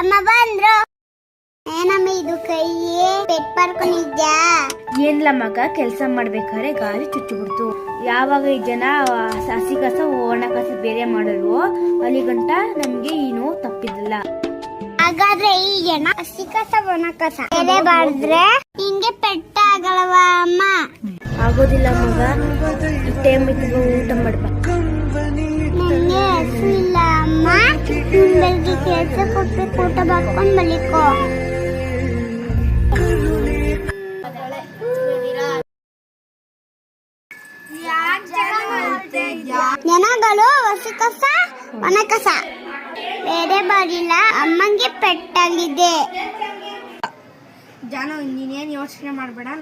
ಅಮ್ಮ ಬಂದ್ರು. ಏನಮ್ಮ ಇದು ಕೈಯೇ ಪೆಟ್ ಪಡ್ಕೊಂಡಿದ್ಯಾ ಏನ್ಲ ಮಗ ಕೆಲಸ ಮಾಡ್ಬೇಕಾದ್ರೆ ಗಾಳಿ ಚುಚ್ಚಿಬಿಡ್ತು. ಯಾವಾಗ ಈ ಜನ ಹಸಿ ಕಸ ಒಣ ಕಸ ಬೇರೆ ಮಾಡಲ್ವೋ ಅಲ್ಲಿಗಂಟ ನಮ್ಗೆ ಈ ನೋವು ತಪ್ಪಿದ್ದಿಲ್ಲ. ಹಾಗಾದ್ರೆ ಈ ಜನ ಹಸಿ ಕಸ ಒಣ ಕಸ ಬೇರೆ ಬಾಡಿದ್ರೆ ಹಿಂಗೆ ಪೆಟ್ಟ ಆಗಲ್ವಾ ಅಮ್ಮ? ಆಗೋದಿಲ್ಲ ಮಗ ಟೈಮ್ ಊಟ ಮಾಡ್ಬಾ ಊಟ ಬಾಕೊಂಡ್ ಮಲಿಕೋ ನೆನಗಳು, ಹಸಿ ಕಸ, ಒಣ ಕಸ. ಬೇರೆ ಬರಿಲ್ಲ, ಅಮ್ಮಂಗೆ ಪೆಟ್ಟಾಗಿದೆ ಜಾನು, ನೀನೇನ್ ಯೋಚನೆ ಮಾಡ್ಬೇಡ?